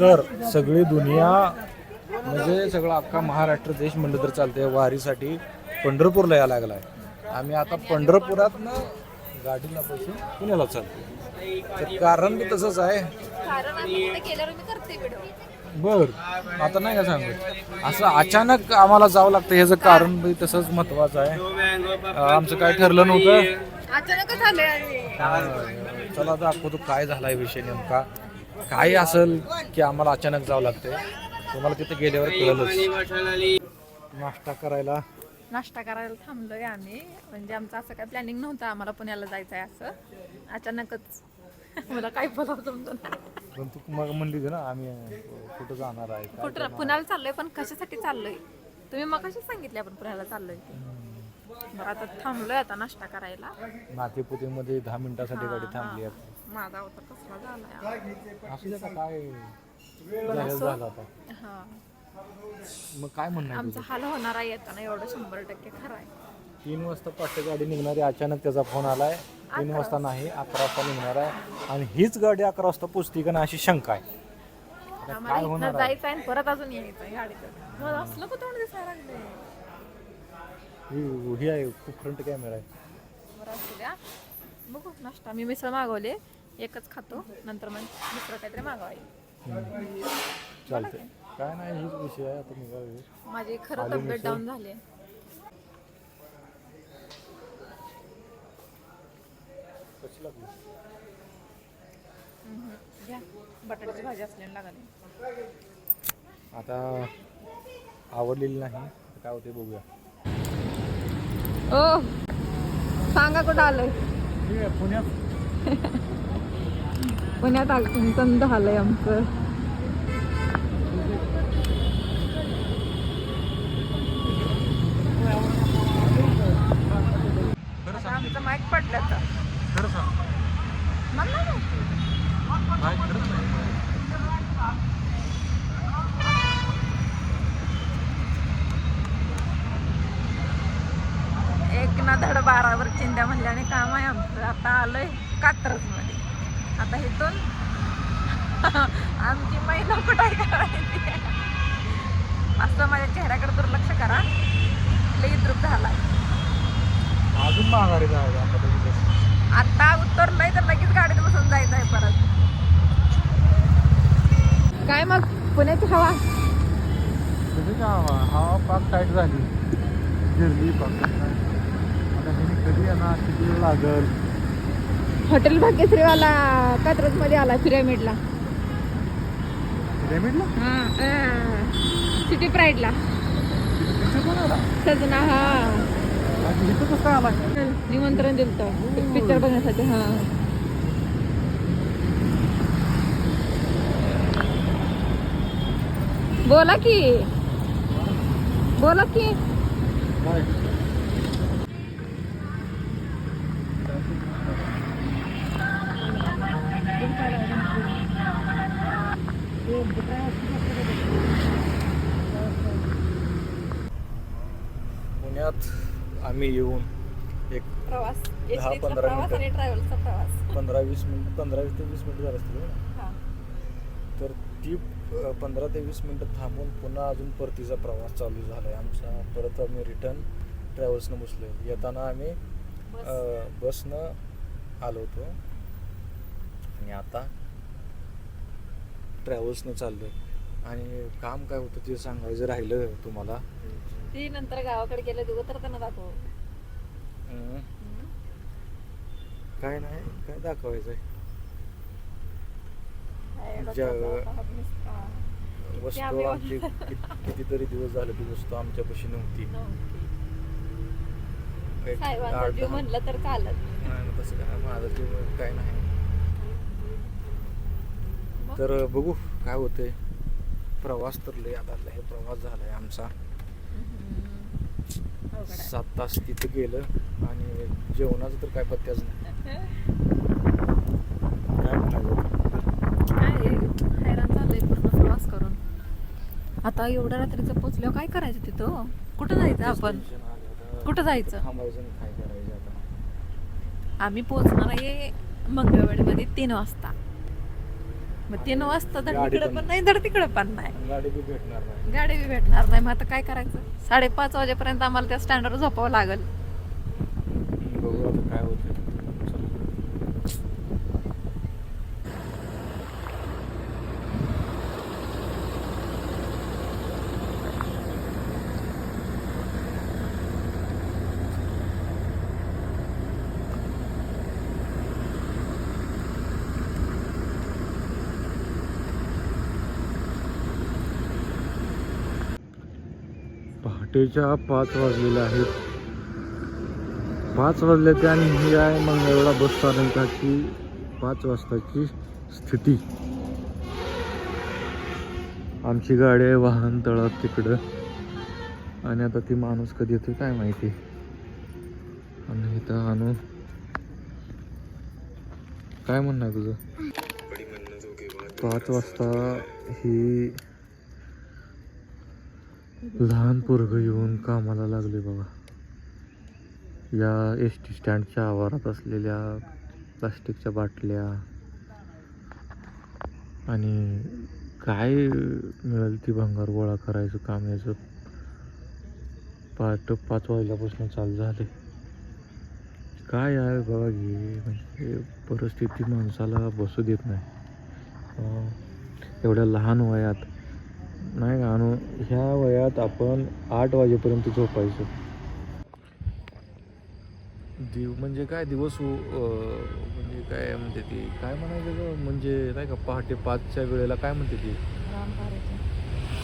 तर सगळी दुनिया म्हणजे सगळा अख्खा महाराष्ट्र देश म्हणलं तर चालते वारीसाठी पंढरपूरला यायला लागलाय. आम्ही आता पंढरपुरातनं गाडीला बसून पुण्याला चालतो तर कारण बी तसंच आहे. बर आता नाही का सांगू असं अचानक आम्हाला जावं लागतं ह्याचं कारण बी तसंच महत्वाचं आहे. आमचं काय ठरलं नव्हतं. अचानकच आले आणि चला दाखवतो काय झालाय विषय नेमका? काय असेल की आम्हाला अचानक जावं लागतंय? तुम्हाला तिथे गेल्यावर कळलंच. नाश्ता करायला. नाश्ता करायला थांबलोय आम्ही. म्हणजे आमचं असं काय प्लॅनिंग नव्हतं आम्हाला पुण्याला जायचं आहे असं. अचानकच. मला काय बोलावं समजून पण तू मग म्हणली होती ना आम्ही कुठं जाणार आहे? काय कुठं पुण्याला चाललोय पण कशासाठी चाललोय? तुम्ही मग कशी सांगितले आपण पुण्याला चाललोय. ते? बरं आता थांबलोय आता नाश्ता करायला. नातेपुतेमध्ये दहा मिनिटासाठी गाडी थांबली आहे. माझा अवतार कसला झालाय असू दे आता काय झालं आता. हा. मग काय म्हणणं आहे आमचा हाल होणार आहे येताना एवढं शंभर टक्के खरं आहे? तीन वाजता पाचशे गाडी निघणारी अचानक त्याचा फोन आलाय. तीन वाजता नाही अकरा वाजता निघणार आहे. आणि हीच गाडी अकरा वाजता पोचती का नाही अशी शंका आहे. आता आम्हाला काय इथनं होणार आहे? जायचं आहे आणि परत अजून यायचं आहे गाडीत मला असलं का तोंड दिसायला लागले ही ही आहे खूप फ्रंट कॅमेरा आहे बरं असू द्या बघू नाश्ता मी मिसळ मागवले एकच खातो नंतर मग दुसरं काहीतरी मागवाय चालतंय काय नाही हीच विषय आहे आता निघावे माझी खरं आली तब्येत मिसळ? डाऊन झाली कशी लागली घ्या बटाट्याची भाजी असल्याने लागली आता आवडलेली नाही काय होते बघूया. ओ सांगा कुठं आलोय? पुण्यात. पुण्यात आगमन झालंय आमचं आमचं माईक पडलं तर खरं सांग मला नाही माहिती. काय खरंच नाही एक ना धड बारावर चिंध्या म्हणल्याने काम आहे आमचं. आता आलोय कात्रजमध्ये आता इथून आमची महिला कुठाय करायची? असं माझ्या चेहऱ्याकडे दुर्लक्ष करा. लई द्रुप झालाय. अजून माघारी जायचं आता आता उतरलोय तर लगेच गाडीत बसून जायचं आहे परत. काय मग? पुण्याची हवा? हवा. हवा पाक टाईट झाली. गिरली पाक कधी येणार किती वेळ लागल? हॉटेल भाग्यश्रीवाला कात्रजमध्ये आला पिरामिडला. पिरॅमिडला? सिटी प्राईडला तिथे पण आला? सजना हा. आणि इथं कसं आला? निमंत्रण दिलं पिक्चर बघण्यासाठी हा. बोला की. बोला की. काय पुण्यात आम्ही येऊन एक प्रवास दहा, पंधरा प्रवास मिनिटं. पंधरा वीस मिनिट पंधरा वीस ते वीस मिनिट झालं असतील तर ती पंधरा ते वीस मिनिटं थांबून पुन्हा अजून परतीचा प्रवास चालू झाला आहे आमचा परत आम्ही रिटर्न ट्रॅव्हल्सनं बसलो येताना आम्ही बसनं आलो होतो. आणि आता ट्रॅव्हल्सनं चाललो आणि काम काय होतं ते सांगायचं राहिलं तुम्हाला. ती नंतर गावाकडे गेले तर त्यांना दाखव. काय नाही काय दाखवायचं वस्तू आम्ही आमची कि- कितीतरी दिवस झाले ती वस्तू आमच्यापाशी नव्हती. एक साहेबांचा आठ जीव दहा- म्हणलं तर चालत. नाही तसं काय माझं काय नाही. तर बघू काय होतंय. प्रवास तर लय आता लय प्रवास झालाय आमचा. सात तास तिथं गेलं आणि जेवणाचं तर काय पत्त्याच नाही. प्रवास करून. आता एवढ्या रात्रीचं पोचल्यावर काय करायचं तिथं? कुठं जायचं आपण. कुठं जायचं? आम्ही पोहोचणार आहे मंगळवाडीमध्ये तीन वाजता. मग तीन वाजता तर गाडी इकडे पण- नाही तर तिकडे पण नाही. गाडी बी भेटणार नाही. गाडी बी भेटणार नाही. मग आता काय करायचं? साडेपाच वाजेपर्यंत आम्हाला त्या स्टँडवर झोपावं लागेल. बघू आता काय होते पहाटेच्या पाच वाजलेल्या आहेत. पाच वाजले ते आणि ही आहे मंगळवेळा बस स्थानकाची पाच वाजताची स्थिती. आमची गाडी आहे वाहन तळात तिकडं. आणि आता ती माणूस कधी येतो काय माहिती. आणि इथं आणू काय म्हणणं तुझं? पाच वाजता ही लहान पोरग येऊन कामाला लागले बाबा या एस टी स्टँडच्या आवारात असलेल्या प्लास्टिकच्या बाटल्या आणि काय मिळेल ती भंगार गोळा करायचं काम याचं? पाठ पाच वाजल्यापासून चालू झाले काय आहे बघा घे म्हणजे परिस्थिती माणसाला बसू देत नाही. एवढ्या लहान वयात नाही का अनु ह्या वयात आपण आठ वाजेपर्यंत झोपायचं. दिव म्हणजे काय दिवस म्हणजे काय म्हणते ती? काय म्हणायचं गं? म्हणजे नाही का पहाटे पाचच्या वेळेला काय म्हणते ती?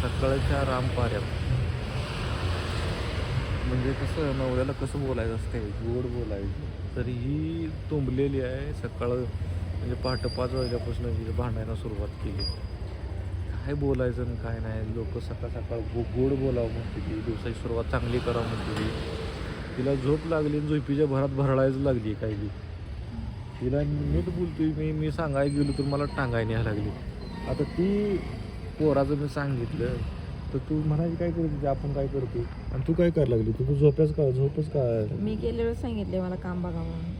सकाळच्या रामपाऱ्या म्हणजे कसं नवऱ्याला कसं बोलायचं असते गोड बोलायचं. तर ही तुंबलेली आहे सकाळ म्हणजे पहाटे पाच वाजल्यापासून भांडायला सुरुवात केली. काय बोलायचं आणि काय नाही. लोक सकाळ सकाळ गो गोड बोलावं म्हणते ती. दिवसाची सुरुवात चांगली करावं म्हणते ती. तिला झोप लागली आणि झोपीच्या भरात भरडायचं लागली काही बी तिला नीट बोलतोय मी मी सांगायला गेलो तर मला टांगाय न्यायला लागली. आता ती पोराचं मी सांगितलं तर तू म्हणायची काय करते आपण काय करतो आणि तू काय करायला लागली? तू तू झोप्याच का झोपच का मी गेलेलो सांगितले मला काम बघा म्हणून.